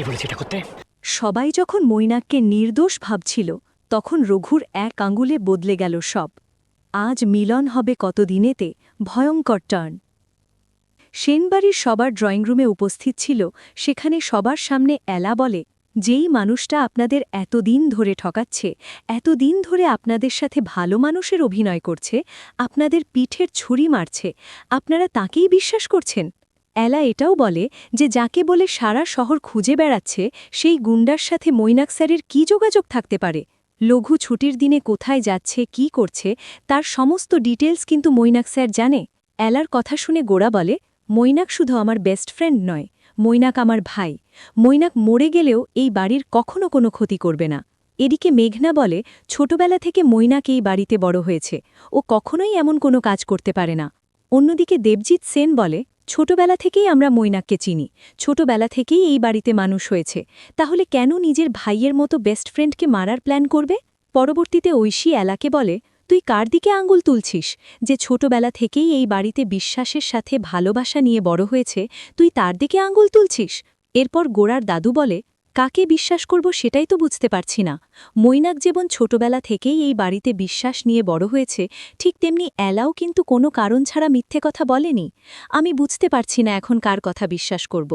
কে বলেছে এটা করতে? সবাই যখন মৈনাককে নির্দোষ ভাবছিল, তখন রঘুর এক আঙ্গুলে বদলে গেল সব। আজ মিলন হবে কতদিনেতে? ভয়ঙ্কর টার্ন। সেনবাড়ির সবার ড্রয়িংরুমে উপস্থিত ছিল, সেখানে সবার সামনে এলা বলে, যেই মানুষটা আপনাদের এতদিন ধরে ঠকাচ্ছে, এতদিন ধরে আপনাদের সাথে ভালো মানুষের অভিনয় করছে, আপনাদের পিঠের ছুরি মারছে, আপনারা তাকেই বিশ্বাস করছেন? এলা এটাও বলে যে যাকে বলে সারা শহর খুঁজে বেড়াচ্ছে, সেই গুন্ডার সাথে মৈনাক স্যারের কী যোগাযোগ থাকতে পারে? লঘু ছুটির দিনে কোথায় যাচ্ছে, কি করছে, তার সমস্ত ডিটেলস কিন্তু মৈনাক স্যার জানে। এলার কথা শুনে গোড়া বলে, মৈনাক শুধু আমার বেস্ট ফ্রেন্ড নয়, মৈনাক আমার ভাই। মৈনাক মরে গেলেও এই বাড়ির কখনো কোনো ক্ষতি করবে না। এদিকে মেঘনা বলে, ছোটবেলা থেকে মৈনাক এই বাড়িতে বড় হয়েছে। ও কখনোই এমন কোনো কাজ করতে পারে না। অন্যদিকে দেবজিৎ সেন বলে ছোটবেলা থেকেই আমরা মৈনাককে চিনি। ছোটবেলা থেকেই এই বাড়িতে মানুষ হয়েছে। তাহলে কেন নিজের ভাইয়ের মতো বেস্ট ফ্রেন্ডকে মারার প্ল্যান করবে? পরবর্তীতে ঐশী এলাকে বলে, তুই কার দিকে আঙুল তুলছিস? যে ছোটবেলা থেকেই এই বাড়িতে বিশ্বাসের সাথে ভালোবাসা নিয়ে বড় হয়েছে, তুই তার দিকে আঙুল তুলছিস? এরপর গোড়ার দাদু বলে কাকে বিশ্বাস করব সেটাই তো বুঝতে পারছি না। মৈনাক যেমন ছোটবেলা থেকেই এই বাড়িতে বিশ্বাস নিয়ে বড় হয়েছে, ঠিক তেমনি এলাও কিন্তু কোনো কারণ ছাড়া মিথ্যে কথা বলেনি। আমি বুঝতে পারছি না এখন কার কথা বিশ্বাস করব।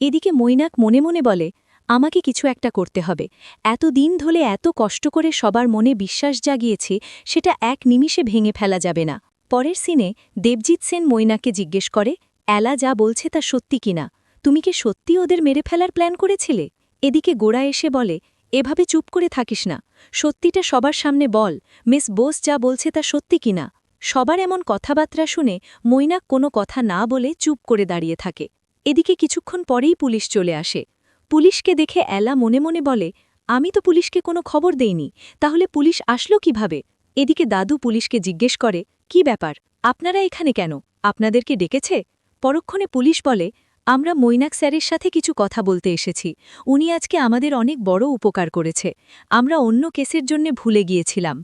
এদিকে মৈনাক মনে মনে বলে, আমাকে কিছু একটা করতে হবে। এত দিন ধরে এত কষ্ট করে সবার মনে বিশ্বাস জাগিয়েছি, সেটা এক নিমিষে ভেঙে ফেলা যাবে না। পরের সিনে দেবজিৎ সেন মৈনাকে জিজ্ঞেস করে, এলা যা বলছে তা সত্যি কিনা তুমি কি সত্যি ওদের মেরে ফেলার প্ল্যান করেছিলে? এদিকে গোড়া এসে বলে, এভাবে চুপ করে থাকিস না। সত্যিটা সবার সামনে বল। মিস বোস যা বলছে তা সত্যি কিনা সবার এমন কথাবার্তা শুনে মৈনাক কোনো কথা না বলে চুপ করে দাঁড়িয়ে থাকে। এদিকে কিছুক্ষণ পরেই পুলিশ চলে আসে। পুলিশকে দেখে এলা মনে মনে বলে, আমি তো পুলিশকে কোনো খবর দেইনি। তাহলে পুলিশ আসলো কীভাবে? এদিকে দাদু পুলিশকে জিজ্ঞেস করে, কি ব্যাপার? আপনারা এখানে কেন? আপনাদেরকে ডেকেছে? পরক্ষণে পুলিশ বলে আমরা মৈনাক স্যারের সাথে কিছু কথা বলতে এসেছি। উনি আজকে আমাদের অনেক বড় উপকার করেছে। আমরা অন্য কেসের জন্য ভুলে গিয়েছিলাম।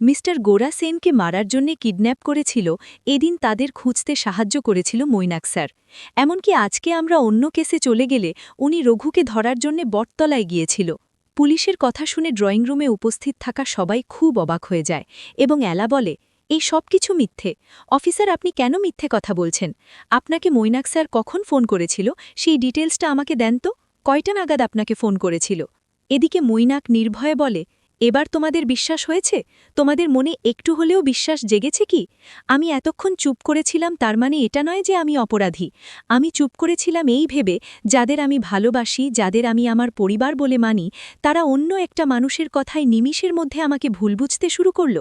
মিস্টার গোরা সেনকে মারার জন্যে কিডন্যাপ করেছিল, এদিন তাদের খুঁজতে সাহায্য করেছিল মৈনাক স্যার। এমনকি আজকে আমরা অন্য কেসে চলে গেলে উনি রঘুকে ধরার জন্যে বটতলায় গিয়েছিল। পুলিশের কথা শুনে ড্রয়িং রুমে উপস্থিত থাকা সবাই খুব অবাক হয়ে যায় এবং এলা বলে এই সব কিছু মিথ্যে। অফিসার, আপনি কেন মিথ্যে কথা বলছেন? আপনাকে মৈনাক স্যার কখন ফোন করেছিল? সেই ডিটেলসটা আমাকে দেন তো। কয়টা নাগাদ আপনাকে ফোন করেছিল? এদিকে মৈনাক নির্ভয়ে বলে এবার তোমাদের বিশ্বাস হয়েছে? তোমাদের মনে একটু হলেও বিশ্বাস জেগেছে কি? আমি এতক্ষণ চুপ করেছিলাম তার মানে এটা নয় যে আমি অপরাধী। আমি চুপ করেছিলাম এই ভেবে, যাদের আমি ভালোবাসি, যাদের আমি আমার পরিবার বলে মানি, তারা অন্য একটা মানুষের কথায় নিমিষের মধ্যে আমাকে ভুল বুঝতে শুরু করল।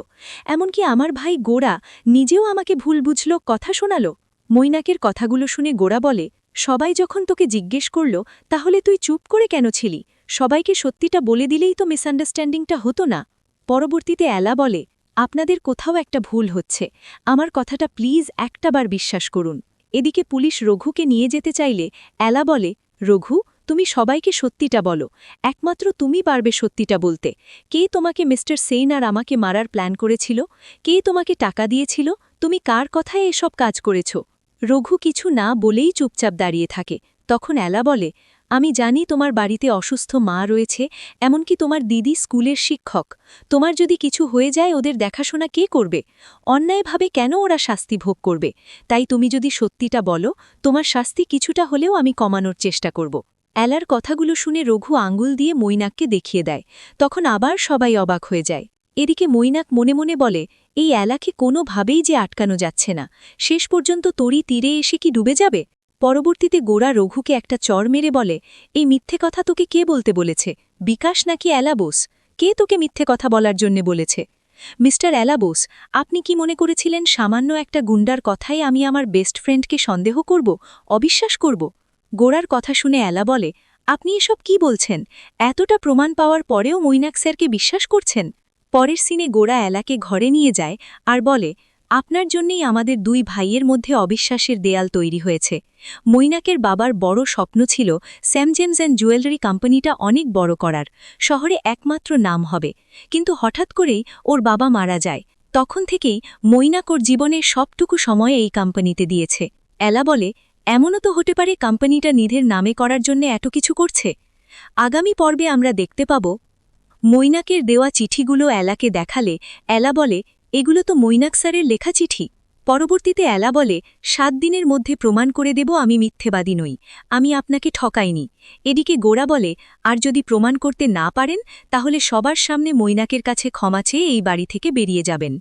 এমনকি আমার ভাই গোড়া নিজেও আমাকে ভুল বুঝল, কথা শোনাল। মৈনাকের কথাগুলো শুনে গোড়া বলে, সবাই যখন তোকে জিজ্ঞেস করল, তাহলে তুই চুপ করে কেন ছিলি? সবাইকে সত্যিটা বলে দিলেই তো মিসআন্ডারস্ট্যান্ডিংটা হতো না। পরবর্তীতে এলা বলে, আপনাদের কোথাও একটা ভুল হচ্ছে। আমার কথাটা প্লিজ একটাবার বিশ্বাস করুন। এদিকে পুলিশ রঘুকে নিয়ে যেতে চাইলে এলা বলে, রঘু, তুমি সবাইকে সত্যিটা বলো। একমাত্র তুমি পারবে সত্যিটা বলতে। কে তোমাকে মিস্টার সেন আর আমাকে মারার প্ল্যান করেছিল? কে তোমাকে টাকা দিয়েছিল? তুমি কার কথায় এসব কাজ করেছ? রঘু কিছু না বলেই চুপচাপ দাঁড়িয়ে থাকে। তখন এলা বলে আমি জানি তোমার বাড়িতে অসুস্থ মা রয়েছে, এমনকি তোমার দিদি স্কুলের শিক্ষক। তোমার যদি কিছু হয়ে যায়, ওদের দেখাশোনা কে করবে? অন্যায়ভাবে কেন ওরা শাস্তি ভোগ করবে? তাই তুমি যদি সত্যিটা বলো, তোমার শাস্তি কিছুটা হলেও আমি কমানোর চেষ্টা করব। এলার কথাগুলো শুনে রঘু আঙ্গুল দিয়ে মৈনাককে দেখিয়ে দেয়। তখন আবার সবাই অবাক হয়ে যায়। এদিকে মৈনাক মনে মনে বলে, এই অ্যালাকে কোনোভাবেই যে আটকানো যাচ্ছে না। শেষ পর্যন্ত তরি তীরে এসে কি ডুবে যাবে? পরবর্তীতে গোড়া রঘুকে একটা চর মেরে বলে, এই মিথ্যে কথা তোকে কে বলতে বলেছে? বিকাশ নাকি অ্যালাবোস? কে তোকে মিথ্যে কথা বলার জন্যে বলেছে? মিস্টার অ্যালাবোস, আপনি কি মনে করেছিলেন সামান্য একটা গুন্ডার কথাই আমি আমার বেস্ট ফ্রেন্ডকে সন্দেহ করব, অবিশ্বাস করব? গোড়ার কথা শুনে অ্যালা বলে, আপনি এসব কি বলছেন? এতটা প্রমাণ পাওয়ার পরেও মৈনাক স্যারকে বিশ্বাস করছেন? পরের সিনে গোড়া এলাকে ঘরে নিয়ে যায় আর বলে আপনার জন্যেই আমাদের দুই ভাইয়ের মধ্যে অবিশ্বাসের দেয়াল তৈরি হয়েছে। মৈনাকের বাবার বড় স্বপ্ন ছিল স্যাম জেমস অ্যান্ড জুয়েলারি কোম্পানিটা অনেক বড় করার, শহরে একমাত্র নাম হবে। কিন্তু হঠাৎ করেই ওর বাবা মারা যায়। তখন থেকেই মৈনাক ওর জীবনের সবটুকু সময় এই কোম্পানিতে দিয়েছে। এলা বলে, এমনও তো হতে পারে কোম্পানিটা নিধের নামে করার জন্য এত কিছু করছে? আগামী পর্বে আমরা দেখতে পাব। মৈনাকের দেওয়া চিঠিগুলো এলাকে দেখালে এলা বলে এগুলো তো মৈনাক স্যারের লেখা চিঠি। পরবর্তীতে এলা বলে, সাত দিনের মধ্যে প্রমাণ করে দেব আমি মিথ্যেবাদী নই, আমি আপনাকে ঠকাইনি। এদিকে গোড়া বলে, আর যদি প্রমাণ করতে না পারেন, তাহলে সবার সামনে মৈনাকের কাছে ক্ষমা চেয়ে এই বাড়ি থেকে বেরিয়ে যাবেন।